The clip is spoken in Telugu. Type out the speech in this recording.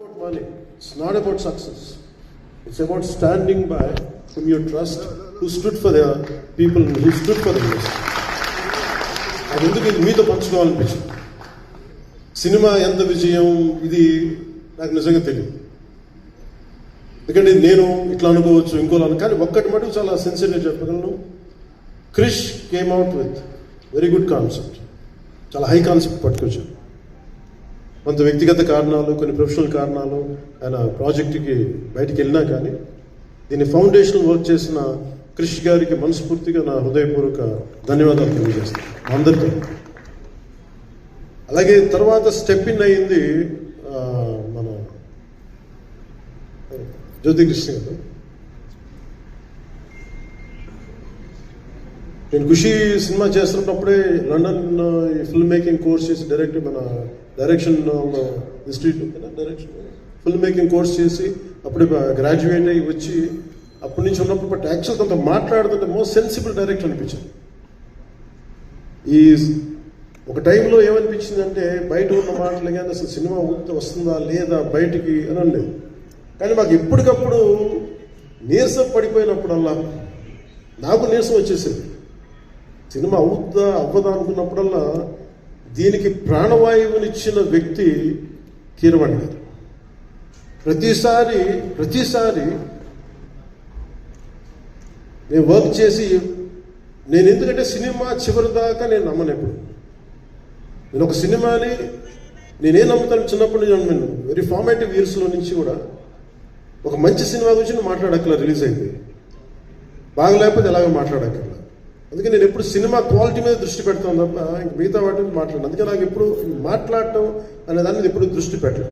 about money. It's not about success. It's about standing by whom you trust, who stood for their people, who stood for the nation. అది ఎందుకు ఇది మీతో పంచుకోవాలనిపించింది సినిమా ఎంత విజయం ఇది నాకు నిజంగా తెలియదు ఎందుకంటే నేను ఇట్లా అనుకోవచ్చు ఇంకోలా కానీ ఒక్కటి మటుకు చాలా సెన్సిటివ్ చెప్పగలను Krish came out with very good concept చాలా హై కాన్సెప్ట్ పట్టుకొచ్చాను కొంత వ్యక్తిగత కారణాలు కొన్ని ప్రొఫెషనల్ కారణాలు ఆయన ప్రాజెక్టుకి బయటికి వెళ్ళినా కానీ దీన్ని ఫౌండేషన్ వర్క్ చేసిన క్రిష్ గారికి మనస్ఫూర్తిగా నా హృదయపూర్వక ధన్యవాదాలు తెలియజేస్తాను. అందరితో. అలాగే తర్వాత స్టెప్ ఇన్ అయింది మన జ్యోతి కృష్ణ గారు. నేను ఖుషి సినిమా చేస్తున్నప్పుడే లండన్ ఈ ఫిల్మ్ మేకింగ్ కోర్స్ చేసి డైరెక్ట్ మన డైరెక్షన్ ఇన్స్టిట్యూట్ కదా డైరెక్షన్ ఫిల్మ్ మేకింగ్ కోర్స్ చేసి అప్పుడే గ్రాడ్యుయేట్ అయ్యి వచ్చి అప్పటి నుంచి ఉన్నప్పుడు బట్ యాక్చువల్ కొంత మాట్లాడుతుంటే మోస్ట్ సెన్సిబుల్ డైరెక్ట్ అనిపించింది. ఈ ఒక టైంలో ఏమనిపించింది అంటే బయట ఉన్న మాటలు కానీ అసలు సినిమా ఉంటే వస్తుందా లేదా బయటికి అని అనలేదు కానీ మాకు ఎప్పటికప్పుడు నీరసం పడిపోయినప్పుడల్లా నాకు నీరసం వచ్చేసింది. సినిమా అవుద్దా అవ్వదా అనుకున్నప్పుడల్లా దీనికి ప్రాణవాయువునిచ్చిన వ్యక్తి కీరవాణి గారు. ప్రతిసారి ప్రతిసారి నేను వర్క్ చేసి నేను ఎందుకంటే సినిమా చివరి దాకా నేను నమ్మను ఎప్పుడు. నేను ఒక సినిమాని నేనేం నమ్ముతాను చిన్నప్పటి నుంచి నమ్మాను. వెరీ ఫార్మేటివ్ ఇయర్స్లో నుంచి కూడా ఒక మంచి సినిమా గురించి నేను మాట్లాడక్కల రిలీజ్ అయింది. బాగలేకపోతే ఎలాగో మాట్లాడక్కర్లా అందుకే నేను ఎప్పుడు సినిమా క్వాలిటీ మీద దృష్టి పెడతాను తప్ప ఇంక మిగతా వాటి మాట్లాడను. అందుకే నాకు ఎప్పుడు మాట్లాడటం అనే దాని మీద ఎప్పుడు దృష్టి పెట్టలేదు